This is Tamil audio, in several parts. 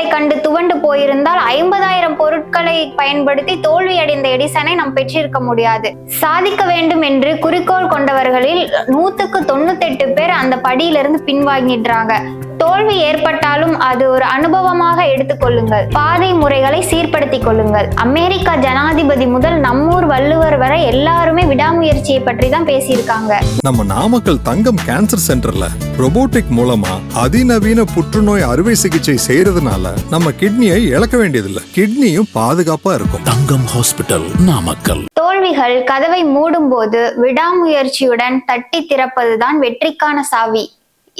தோல்விகளை கண்டு துவண்டு போயிருந்தால் ஐம்பதாயிரம் பொருட்களை பயன்படுத்தி தோல்வியடைந்த எடிசனை நாம் பெற்றிருக்க முடியாது. சாதிக்க வேண்டும் என்று குறிக்கோள் கொண்டவர்களில் நூத்துக்கு தொண்ணூத்தெட்டு பேர் அந்த படியிலிருந்து பின்வாங்கிடுறாங்க. தோல்வி ஏற்பட்டாலும் அது ஒரு அனுபவமாக எடுத்துக்கொள்ளுங்கள் பாதை முறைகளை சீர்படுத்திக் கொள்ளுங்கள். அமெரிக்கா ஜனாதிபதி முதல் நம்மூர் வள்ளுவர் வரை எல்லாருமே விடாமுயற்சியை பற்றி தான் பேசியிருக்காங்க. நம்ம நாமக்கல் தங்கம் கேன்சர் சென்டர்ல robotic மூலமா அதிநவீன புற்றுநோய் அறுவை சிகிச்சை செய்யறதுனால நம்ம கிட்னியை இழக்க வேண்டியதில்லை. கிட்னியும் பாதுகாப்பா இருக்கும். தங்கம் ஹாஸ்பிட்டல் நாமக்கல். தோல்விகள் கதவை மூடும்போது விடாமுயற்சியுடன் தட்டி திறப்பதுதான் வெற்றிக்கான சாவி.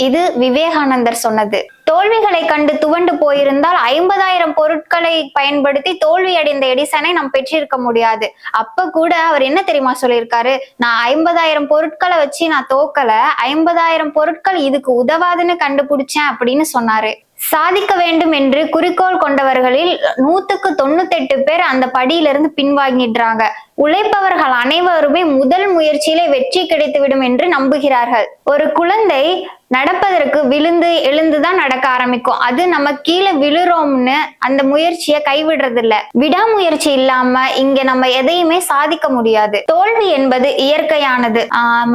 இது விவேகானந்தர் சொன்னது. தோல்விகளை கண்டு துவண்டு போயிருந்தால் ஐம்பதாயிரம் பொருட்களை பயன்படுத்தி தோல்வியடைந்த எடிசனை நாம் பெற்றிருக்க முடியாது. அப்ப கூட அவர் என்ன தெரியுமா சொல்லியிருக்காரு? நான் ஐம்பதாயிரம் பொருட்களை வச்சு நான் தோக்கல ஐம்பதாயிரம் பொருட்கள் இதுக்கு உதவாதுன்னு கண்டுபிடிச்சேன் அப்படின்னு சொன்னாரு. சாதிக்க வேண்டும் என்று குறிக்கோள் கொண்டவர்களில் நூத்துக்கு தொண்ணூத்தெட்டு பேர் அந்த படியிலிருந்து பின்வாங்கிடுறாங்க. உழைப்பவர்கள் அனைவருமே முதல் முயற்சியிலே வெற்றி கிடைத்துவிடும் என்று நம்புகிறார்கள். ஒரு குழந்தை நடப்பதற்கு விழுந்து எழுந்துதான் நடக்க நடக்க ஆரம்பிக்கும். அது நம்ம கீழே விழுறோம்னு அந்த முயற்சியை கைவிடுறது இல்ல விடாமுயற்சி இல்லாம இங்க நம்ம எதையுமே சாதிக்க முடியாது. தோல்வி என்பது இயற்கையானது.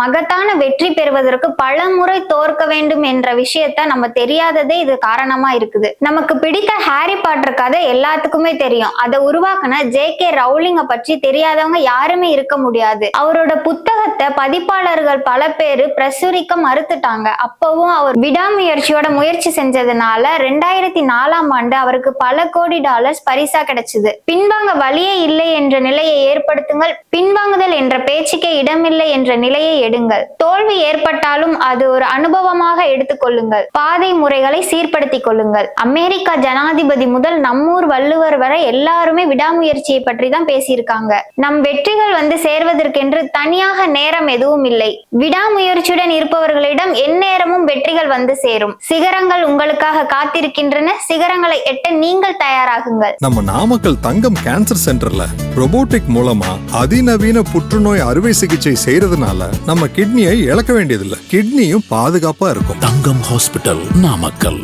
மகத்தான வெற்றி பெறுவதற்கு பல முறை தோற்க வேண்டும் என்ற விஷயத்த நம்ம தெரியாததே இது காரணமா இருக்குது. நமக்கு பிடித்த ஹாரி பாட்டர் கதை எல்லாத்துக்குமே தெரியும். அதை உருவாக்குன ஜே கே ரவுலிங்க பற்றி தெரியாதவங்க யாருமே இருக்க முடியாது. அவரோட புத்தகத்தை பதிப்பாளர்கள் பல பேர் பிரசுரிக்க மறுத்துட்டாங்க. அப்பவும் அவர் விடாமுயற்சியோட முயற்சி செஞ்ச செஞ்சதுனால ரெண்டாயிரத்தி நாலாம் ஆண்டு அவருக்கு பல கோடி டாலர்ஸ் பரிசா கிடைச்சது. பின்வாங்க வழியே இல்லை என்ற நிலையை ஏற்படுத்துங்கள். பின்வாங்குதல் என்ற பேச்சுக்கே இடமில்லை என்ற நிலையை எடுங்கள். தோல்வி ஏற்பட்டாலும் அது ஒரு அனுபவமாக எடுத்துக்கொள்ளுங்கள் பாதை முறைகளை சீர்படுத்திக் கொள்ளுங்கள். அமெரிக்கா ஜனாதிபதி முதல் நம்மூர் வள்ளுவர் வரை எல்லாருமே விடாமுயற்சியை பற்றி தான் பேசியிருக்காங்க. நம் வெற்றிகள் வந்து சேர்வதற்கென்று தனியாக நேரம் எதுவும் இல்லை. விடாமுயற்சியுடன் இருப்பவர்களிடம் எந்நேரமும் வெற்றிகள் வந்து சேரும். சிகரங்கள் உங்கள் உங்களுக்காக காத்திருக்கின்றன. சிகரங்களை எட்ட நீங்கள் தயாராகுங்கள். நம்ம நாமக்கல் தங்கம் கேன்சர் சென்டர்ல robotic மூலமா அதிநவீன புற்றுநோய் அறுவை சிகிச்சை செய்யறதுனால நம்ம கிட்னியை இழக்க வேண்டியதில்லை. கிட்னியும் பாதுகாப்பா இருக்கும். தங்கம் ஹாஸ்பிட்டல் நாமக்கல்.